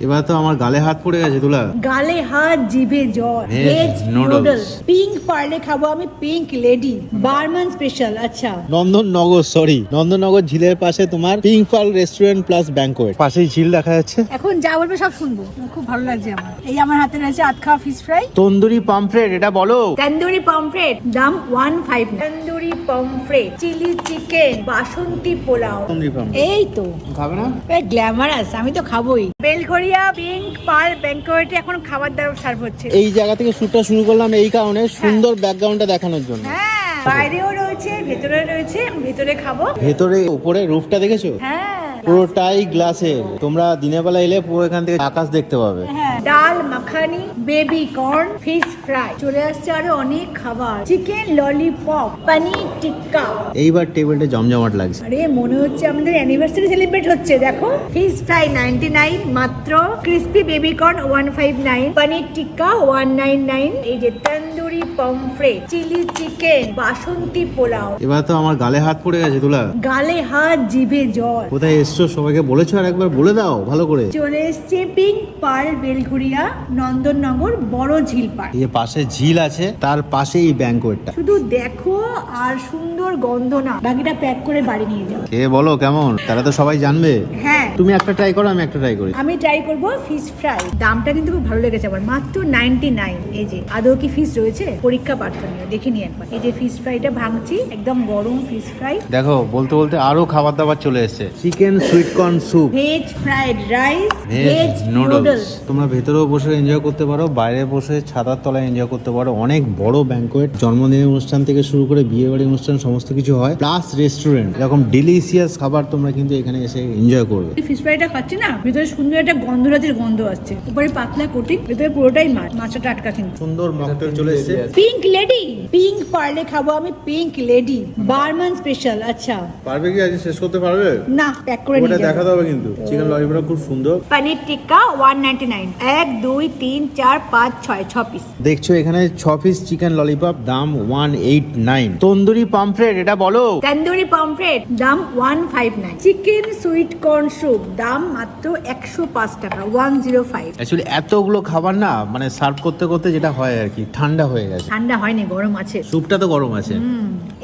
এবার তো আমার গালে হাত পড়ে গেছে তুলা গালে হাত জিভে জল ভেজ নুডলস পিঙ্ক পার্লে খাব আমি পিঙ্ক লেডি বারমান স্পেশাল আচ্ছা। নন্দননগর সরি নন্দননগর ঝিলের পাশে তোমার pink pal restaurant plus banquet পাশেই ঝিল দেখা যাচ্ছে। এখন যা বলবে সব শুনব। খুব ভালো লাগছে আমার। এই আমার হাতে রয়েছে আটখা ফিশ ফ্রাই তন্দুরি পামফ্রেট এটা বলো। তন্দুরি পামফ্রেট দাম one five tandoori pomfret chilli chicken বাসন্তী পোলাও। তন্দুরি পাম্প এই তো। খাবে না? গ্ল্যামারাস আমি তো খাবোই। বেলঘরিয়া বিং পার ব্যাংকোয়েটে এখন খাবার দাবার সার্ভ হচ্ছে। এই জায়গা থেকে শ্যুটটা শুরু করলাম এই কারণে সুন্দর ব্যাকগ্রাউন্ডটা দেখানোর জন্য। হ্যাঁ বাইরেও রয়েছে ভেতরে রয়েছে ভেতরে খাব। ভেতরে উপরে রুফটা দেখেছ? হ্যাঁ। পুরোটাই গ্লাসের তোমরা দিনের বেলা এলে পুরো এখান থেকে আকাশ দেখতে পাবে। হ্যাঁ dal makhani baby corn fish fry চলে আসছে আরও অনেক খাবার। চিকেন ললিপপ পনির টিক্কা এইবার টেবিলটা জমজমাট লাগছে। আরে মনে হচ্ছে আমাদের অ্যানিভার্সারি সেলিব্রেট হচ্ছে দেখো। ফিশ ফ্রাই নাইনটি নাইন মাত্র crispy baby corn one five nine paneer tikka one nine nine এই যে তন্দুরি পমফ্রেট চিলি চিকেন বাসন্তী পোলাও এবার তো আমার গালে হাত পড়ে গেছে তুলা গালে হাত জিভে জল। কোথায় এসছো? সবাইকে বলেছ আর একবার বলে দাও ভালো করে। চলে এসছে পিঙ্ক পার্ল বেলঘুরিয়া নন্দননগর বড় ঝিল পার্ক এই পাশে ঝিল আছে তার পাশেই ব্যাংকোয়েটটা শুধু দেখো আর সুন্দর গন্ধ না বাকিটা প্যাক করে বাড়ি নিয়ে যাও। কে বলো কেমন? তারা তো সবাই জানবে। হ্যাঁ। তুমি একটা ট্রাই করো আমি একটা ট্রাই করি। আমি ট্রাই করব ফিশ ফ্রাই দামটা কিন্তু খুব ভালো লেগেছে আমার মাত্র নাইনটি নাইন এই যে। আদৌ কি ফিশ রয়েছে? পরীক্ষা প্রার্থনীয় দেখে নিয়ে একবার। এই যে ফিশ ফ্রাইটা ভাঙছি একদম গরম ফিশ ফ্রাই দেখো বলতে বলতে আরও খাবার দাবার চলে এসেছে। Chicken sweet corn soup veg fried rice veg noodles তোমরা ভেতরেও বসে এনজয় করতে পারো বাইরে বসে ছাতার তলায় এনজয় করতে পারো। অনেক বড় ব্যাংকোয়েট জন্মদিনের অনুষ্ঠান থেকে শুরু করে বিয়ে বাড়ির অনুষ্ঠান সমস্ত কিছু হয়। প্লাস রেস্টুরেন্ট এরকম ডিলিশিয়াস খাবার তোমরা কিন্তু এখানে এসে এনজয় করবে। ফিশ ফ্রাইটা খাচ্ছি না ভিতরে সুন্দর একটা গন্ধরাজের গন্ধ আসছে। উপরে পাতলা কোটিং ভিতরে পুরোটাই মাছ মাছটা টাটকা কিন্তু। সুন্দর মকটেল চলে এসেছে। পিঙ্ক লেডি পিঙ্ক পার্লে খাব আমি পিঙ্ক লেডি বারমান স্পেশাল আচ্ছা। পারবে কি আজ শেষ করতে পারবে? না প্যাক করে নিয়ে যাব। হবে কিন্তু। চিকেন ললিপপটা খুব সুন্দর। Paneer tikka one ninety nine এক দুই তিন চার পাঁচ ছয় ছ পিস দেখছ এখানে ছ পিস চিকেন ললিপপ দাম one eight nine tandoori pomfret এটা বলো। তন্দুরি পামফ্রেট দাম one five nine chicken sweet corn soup দাম মাত্র একশো পাঁচ টাকা ওয়ান জিরো ফাইভ অ্যাকচুয়ালি এতগুলো খাবার না মানে সার্ভ করতে করতে যেটা হয় আর কি ঠান্ডা হয়ে গেছে। ঠান্ডা হয়নি গরম আছে। স্যুপটা তো গরম আছে।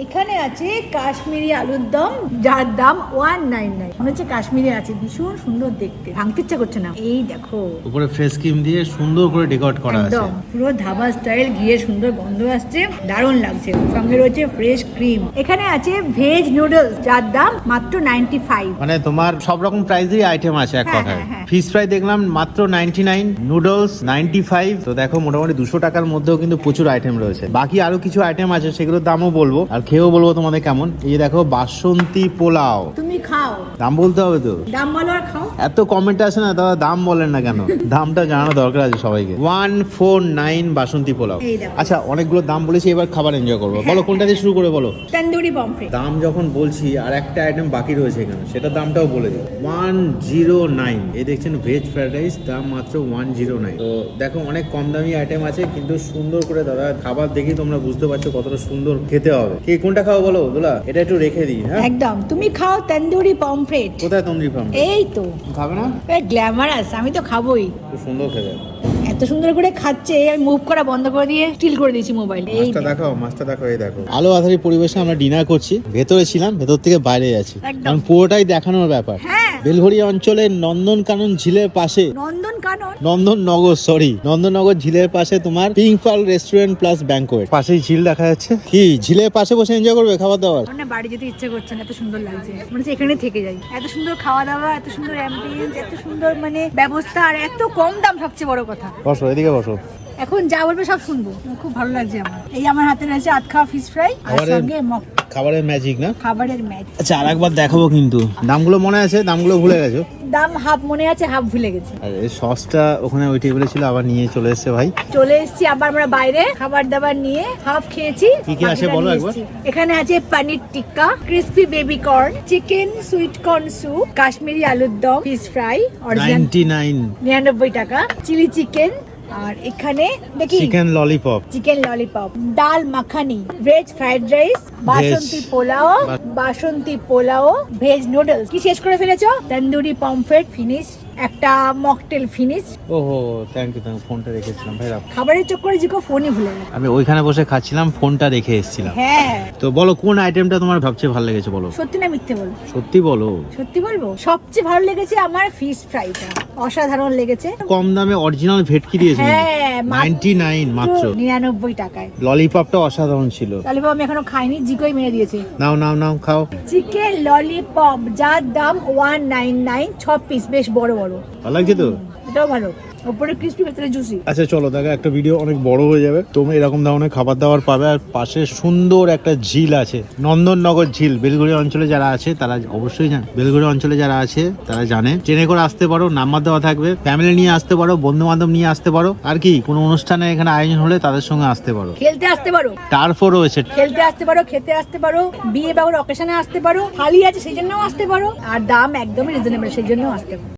এখানে আছে কাশ্মীরি আলুর দম যার দাম ওয়ান নাইন নাইন মনে হচ্ছে কাশ্মীরি আছে ভীষণ সুন্দর দেখতে। ভাঙতে ইচ্ছা করছে না। এই দেখো। উপরে ফ্রেশ ক্রিম দিয়ে সুন্দর করে ডেকোরেট করা আছে। পুরো ধাবা স্টাইল ঘিয়ে সুন্দর গন্ধ আসছে। দারুণ লাগছে। সঙ্গে রয়েছে ফ্রেশ ক্রিম এখানে আছে ভেজ নুডলস যার দাম মাত্র নাইনটি ফাইভ মানে তোমার সব রকম প্রাইসেরই আইটেম আছে এক হ্যাঁ, কথায়। হ্যাঁ, হ্যাঁ। ফিশ ফ্রাই দেখলাম মাত্র ninety nine noodles ninety five তো দেখো মোটামুটি দুশো টাকার মধ্যেও কিন্তু প্রচুর আইটেম রয়েছে। বাকি আরও কিছু আইটেম আছে, সেগুলোর দামও বলব। আর খেয়েও বলব তোমাদের কেমন? এই দেখো, বাসন্তী পোলাও। খাও। দাম বলতে হবে তো? দাম বলো আর খাও। এত কমেন্ট আসে না দাদা দাম বলেন না কেন? দামটা জানানো দরকার আছে সবাইকে। ওয়ান ফোর নাইন বাসন্তী পোলাও। আচ্ছা অনেকগুলো দাম বলেছি এবার খাবার এনজয় করব। বলো কোনটা দিয়ে শুরু করে বলো? তন্দুরি দাম যখন বলছি আর একটা আইটেম বাকি রয়েছে এখানে সেটা দামটাও বলে দিই। ওয়ান জিরো নাইন এই দেখছেন ভেজ ফ্রাইড রাইস দাম মাত্র ওয়ান জিরো নাইন তো দেখো অনেক কম দামি আইটেম আছে কিন্তু সুন্দর করে দাদা খাবার দেখেই তোমরা বুঝতে পারছ কতটা সুন্দর খেতে হবে। কে কোনটা খাও বলো দোলা? এটা একটু রেখে দিই হ্যাঁ? একদম। তুমি খাও তন্দুরি পমফ্রেট। কোথায় তন্দুরি পমফ্রেট? এই তো। খাবে না? গ্ল্যামারাস আমি তো খাবোই। খুব সুন্দর খেতে। এত সুন্দর করে খাচ্ছে আমি মুভ করা বন্ধ করে দিয়ে স্টিল করে দিয়েছি মোবাইল এই মাছটা দেখো মাছটা দেখো এই দেখো। আলো আধারি পরিবেশে আমরা ডিনার করছি। ভেতরে ছিলাম ভেতর থেকে বাইরে যাচ্ছি কারণ পুরোটাই দেখানোর ব্যাপার। হ্যাঁ বেলঘড়িয়া অঞ্চলের নন্দনকানন ঝিলের পাশে। নন্দন কানন নন্দননগর সরি নন্দননগর ঝিলের পাশে তোমার pink pal restaurant plus banquet পাশেই ঝিল দেখা যাচ্ছে। কি ঝিলের পাশে বসে এনজয় করবে খাবার দাবার? আমার না বাড়ি যেতে ইচ্ছে করছে না এত সুন্দর লাগছে। মনে এখানে থেকে যাই। এত সুন্দর খাওয়া দাওয়া এত সুন্দর অ্যাম্বিয়েন্স এত সুন্দর মানে ব্যবস্থা আর এত কম দাম সবচেয়ে বড় কথা। বসো এদিকে বসো। এখন যা বলবে সব শুনব। খুব ভালো লাগছে আমার। এই আমার হাতে রয়েছে আটখা ফিশ ফ্রাই আর সঙ্গে মক খাবারের ম্যাজিক না? খাবারের ম্যাচ আচ্ছা আর একবার দেখাবো কিন্তু। দামগুলো মনে আছে? দামগুলো ভুলে গেছো? দাম হাফ মনে আছে হাফ ভুলে গেছি। সসটা ওখানে ওই টেবিলে ছিল আবার নিয়ে চলে এসেছে ভাই। চলে এসেছি আবার আমরা বাইরে খাবার দাবার নিয়ে হাফ খেয়েছি। কি কি আছে বলো একবার। এখানে আছে paneer tikka crispy baby corn chicken sweet corn soup Kashmiri আলুর দম fish fry original ninety nine নিরানব্বই টাকা চিলি চিকেন আর এখানে দেখি chicken lollipop chicken lollipop dal makhani veg fried rice বাসন্তী পোলাও বাসন্তী পোলাও ভেজ নুডলস কি শেষ করে ফেলেছো? তন্দুরি পমফ্রেট ফিনিশ একটা মকটেল ফিনিশ ওহো থ্যাংক ইউ থ্যাংক ফোনটা রেখেছিলাম ভাই রাখ। খাবারের চক্করে জিকো ফোনই ভুলে গেল আমি ওইখানে বসে খাচ্ছিলাম ফোনটা রেখে এসেছিলাম। হ্যাঁ। তো বলো কোন আইটেমটা তোমার সবচেয়ে ভালো লেগেছে বলো? সত্যি না মিথ্যে বলো? সত্যি বলো। সত্যি বলব? সবচেয়ে ভালো লেগেছে আমার ফিশ ফ্রাইটা অসাধারণ লেগেছে। কম দামে অরিজিনাল ভেটকি দিয়েছে হ্যাঁ নাইনটি নাইন মাত্র। নিরানব্বই টাকায়। ললিপপটা অসাধারণ ছিল। ললিপপ আমি এখনও খাইনি জিকোই মেরে দিয়েছে। নাও নাও নাও খাও। চিকেন ললিপপ যার দাম ওয়ান নাইন নাইন ছ পিস বেশ বড়। বড়। ভালো লাগছে তো? এটাও ভালো। উপরে ক্রিস্পি ভেতরে জুসি আচ্ছা চলো দেখো একটা ভিডিও অনেক বড় হয়ে যাবে। তুমি এরকম ধরনের খাবার দাবার পাবে আর পাশে সুন্দর একটা ঝিল আছে। নন্দননগর ঝিল। বেলগুড়ি অঞ্চলে যারা আছে তারা অবশ্যই জানে। বেলগুড়ি অঞ্চলে যারা আছে তারা জানে। ট্রেনে করে আসতে পারো নাম্বার দেওয়া থাকবে। ফ্যামিলি নিয়ে আসতে পারো বন্ধু বান্ধব নিয়ে আসতে পারো। আর কি কোনো অনুষ্ঠানে এখানে আয়োজন হলে তাদের সঙ্গে আসতে পারো। খেলতে আসতে পারো। টার্ফও রয়েছে। খেলতে আসতে পারো খেতে আসতে পারো বিয়ে বাবুর অকেশনে আসতে পারো। খালি আছে সেই জন্যও আসতে পারো। আর দাম একদমই রিজনেবল সেই জন্যও আসতে পারো।